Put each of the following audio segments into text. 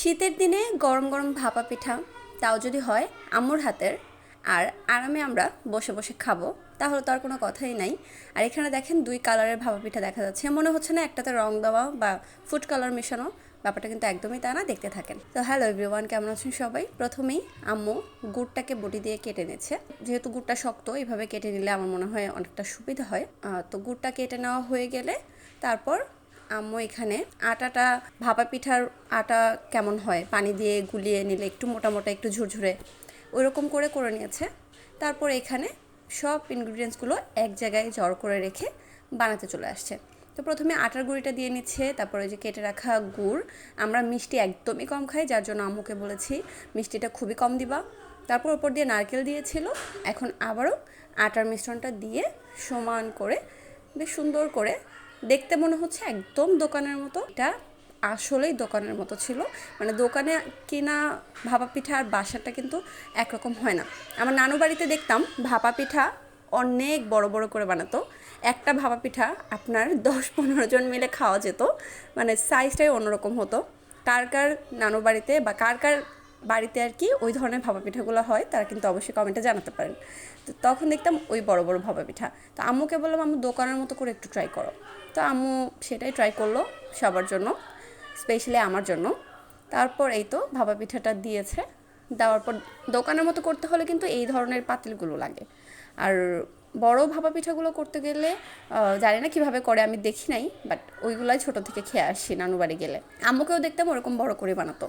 শীতের দিনে গরম গরম ভাপা পিঠা, তাও যদি হয় আম্মুর হাতের, আর আরামে আমরা বসে বসে খাব, তাহলে তো আর কোনো কথাই নাই। আর এখানে দেখেন দুই কালারের ভাপা পিঠা দেখা যাচ্ছে। মনে হচ্ছে না একটাতে রং দেওয়া বা ফুড কালার মেশানো, ব্যাপারটা কিন্তু একদমই তা না, দেখতে থাকেন। তো হ্যালো এভরিওয়ান কেমন আছেন সবাই? প্রথমেই আম্মু গুড়টাকে বটি দিয়ে কেটে নিচ্ছে। যেহেতু গুড়টা শক্ত, এইভাবে কেটে নিলে আমার মনে হয় অনেকটা সুবিধা হয়। তো গুড়টা কেটে নেওয়া হয়ে গেলে তারপর আম্মু এখানে। আটাটা ভাপা পিঠার আটা কেমন হয়? পানি দিয়ে গুলিয়ে নিলে একটু মোটা মোটা একটু ঝুরঝুরে। ওইরকম করে করে নিয়েছে। তারপর এখানে সব ইনগ্রিডিয়েন্টসগুলো এক জায়গায় জড় করে রেখে বানাতে চলে আসছে। তো প্রথমে আটার গুঁড়িটা দিয়ে নিচ্ছে, তারপরে যে কেটে রাখা গুড়। আমরা মিষ্টি একদমই কম খাই, যার জন্য আম্মুকে বলেছি, মিষ্টিটা খুবই কম দিবা। তারপর ওপর দিয়ে নারকেল দিয়েছিল। এখন আবারও আটার মিশ্রণটা দিয়ে সমান করে, বেশ সুন্দর করে দেখতে মনে হচ্ছে একদম দোকানের মতো। এটা আসলেই দোকানের মতো ছিল। মানে দোকানে কেনা ভাপা পিঠা আর বাসাটা কিন্তু একরকম হয় না। আমার নানু বাড়িতে দেখতাম ভাপা পিঠা অনেক বড় বড় করে বানাতো। একটা ভাপা পিঠা আপনার দশ পনেরো জন মিলে খাওয়া যেত। মানে সাইজটাই অন্যরকম হতো। কার কার নানু বাড়িতে বা কার কার বাড়িতে আর কি ওই ধরনের ভাপা পিঠাগুলো হয়, তারা কিন্তু অবশ্যই কমেন্টে জানাতে পারেন। তো তখন দেখতাম ওই বড় বড় ভাপা পিঠা তো আম্মুকে বললাম, আম্মু, দোকানের মতো করে একটু ট্রাই করো। তো আম্মু সেটাই ট্রাই করল সবার জন্য স্পেশালি আমার জন্য। তারপর এই তো ভাপা পিঠাটা দিয়েছে। দেওয়ার পর দোকানের মতো করতে হলে কিন্তু এই ধরনের পাতিলগুলো লাগে। আর বড় ভাপা পিঠাগুলো করতে গেলে জানি না কীভাবে করে, আমি দেখি নাই বাট ওইগুলাই ছোটো থেকে খেয়ে আসছি নানু বাড়ি গেলে। আম্মুকেও দেখতাম ওরকম বড় করে বানাতো।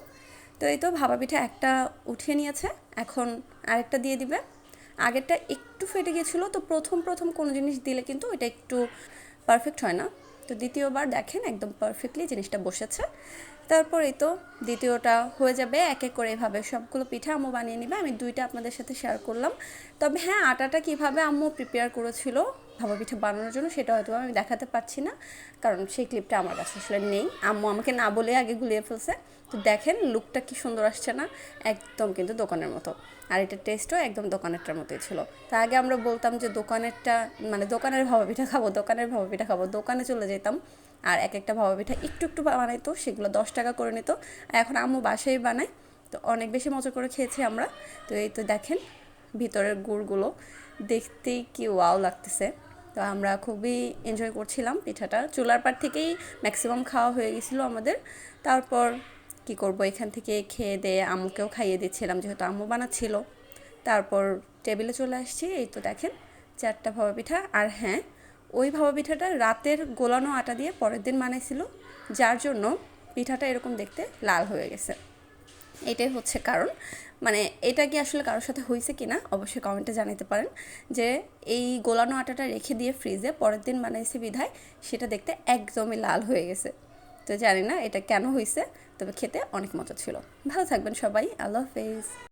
তো এই তো ভাপা পিঠা একটা উঠিয়ে নিয়েছে, এখন আরেকটা দিয়ে দিবে। আগেরটা একটু ফেটে গিয়েছিল, তো প্রথম প্রথম কোনো জিনিস দিলে কিন্তু এটা একটু পারফেক্ট হয় না। তো দ্বিতীয়বার দেখেন একদম পারফেক্টলি জিনিসটা বসেছে। তারপর এই তো দ্বিতীয়টা হয়ে যাবে, এক এক করে এভাবে সবগুলো পিঠা আম্মু বানিয়ে নিবে। আমি দুইটা আপনাদের সাথে শেয়ার করলাম। তবে হ্যাঁ আটাটা কীভাবে আম্মু প্রিপেয়ার করেছিল ভাপা পিঠা বানানোর জন্য সেটা হয়তো আমি দেখাতে পারছি না, কারণ সেই ক্লিপটা আমার কাছে আসলে নেই। আম্মু আমাকে না বলে আগে গুলিয়ে ফেলছে। তো দেখেন লুকটা কি সুন্দর আসছে না? একদম কিন্তু দোকানের মতো। আর এটার টেস্টও একদম দোকানেরটার মতোই ছিল। তা আগে আমরা বলতাম যে দোকানেরটা মানে দোকানের ভাবা পিঠা খাব, দোকানের ভাবা পিঠা খাব। দোকানে চলে যেতাম, আর এক একটা ভাবা পিঠা একটু একটু বানাইতো, সেগুলো দশ টাকা করে নিত। আর এখন আম্মু বাসায় বানায়, তো অনেক বেশি মজা করে খেয়েছি আমরা। তো এই তো দেখেন, ভিতরের গুড়গুলো। দেখতেই কি ওয়াও লাগতেছে। তো আমরা খুবই এনজয় করছিলাম পিঠাটা। চুলার পার থেকেই ম্যাক্সিমাম খাওয়া হয়ে গেছিল আমাদের। তারপর কি করব, এখান থেকে খেয়ে দিয়ে আম্মুকেও খাইয়ে দিচ্ছিলাম, যেহেতু আম্মু বানাচ্ছিল। তারপর টেবিলে চলে আসছি, এই তো দেখেন চারটা ভাবা পিঠা। আর হ্যাঁ ওই ভাবা পিঠাটা রাতের গোলানো আটা দিয়ে পরের দিন বানাইছিল, যার জন্য পিঠাটা এরকম দেখতে লাল হয়ে গেছে। এটাই হচ্ছে কারণ। মানে এটা কি আসলে কারোর সাথে হয়েছে কি না অবশ্যই কমেন্টে জানাতে পারেন। যে এই গোলানো আটাটা রেখে দিয়ে ফ্রিজে পরের দিন বানাইছে বিধায়, সেটা দেখতে একদমই লাল হয়ে গেছে। তো জানি না এটা কেন হয়েছে তবে খেতে অনেক মজা ছিল। ভালো থাকবেন সবাই, আল্লাহ হাফেজ।